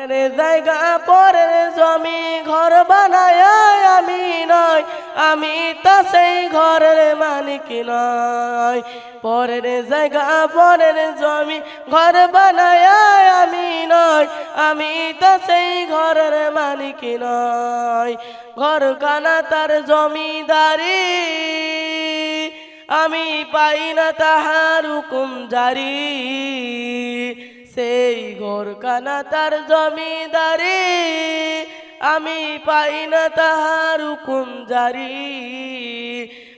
পরের জায়গা, পরের জমি, ঘর বানায় আমি নয় আমি তো সেই ঘরের মালিক নয় পরের জায়গা, পরের জমি, ঘর বানায় আমি নয় আমি তো সেই ঘরের মালিক নয় ঘর কানা তার জমিদারি, আমি পাই না তাহার হুকুম জারি। সেই ঘর কানা তার জমিদারি, আমি পাই না তাহার হুকুম জারি,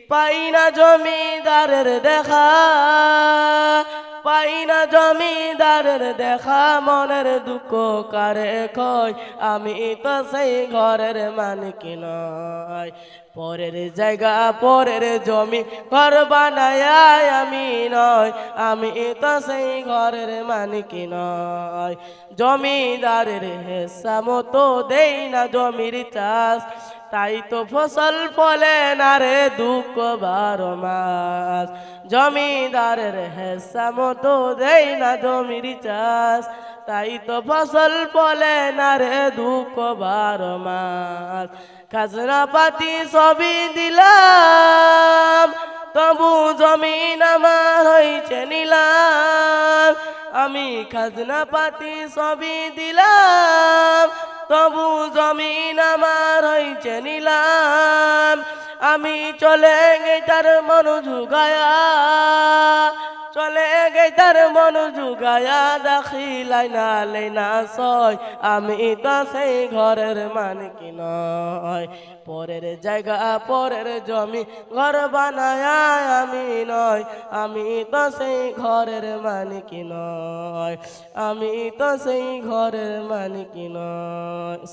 পাই না জমিদারের দেখা। পাই না জমিদারের দেখা, মনের দুঃখ কারে কয়? আমি তো সেই ঘরের মালিক নয় পরের জায়গা, পরের জমি ঘর বানায় আমি নয় আমি তো সেই ঘরের মালিক নয় জমিদারের হেসা মতো দেই না জমির চাষ। তাই তো ফসল ফলে না রে দুঃখ বারো মাস। জমিদারের হেসা মতো দেই না জমির চাষ। তাই তো ফসল ফলে না রে দুঃখ বারো মাস। খাজনা পাতি সবই দিলাম, তবু জমিন আমার হয়েছে নিলাম। আমি খাজনা পাতি সবই দিলাম, তবু জমিন আমার হয়েছে নিলাম। আমি চলে গেটার মনোযোগায়া মন তার মন ঝুগায়া দাখিলাই না লে না সয়। আমি তো সেই ঘরের মালিক নয়। পরের জায়গা, পরের জমি, ঘর বানায় আমি নয়। আমি তো সেই ঘরের মালিক নয়। আমি তো সেই ঘরের মালিক নয়।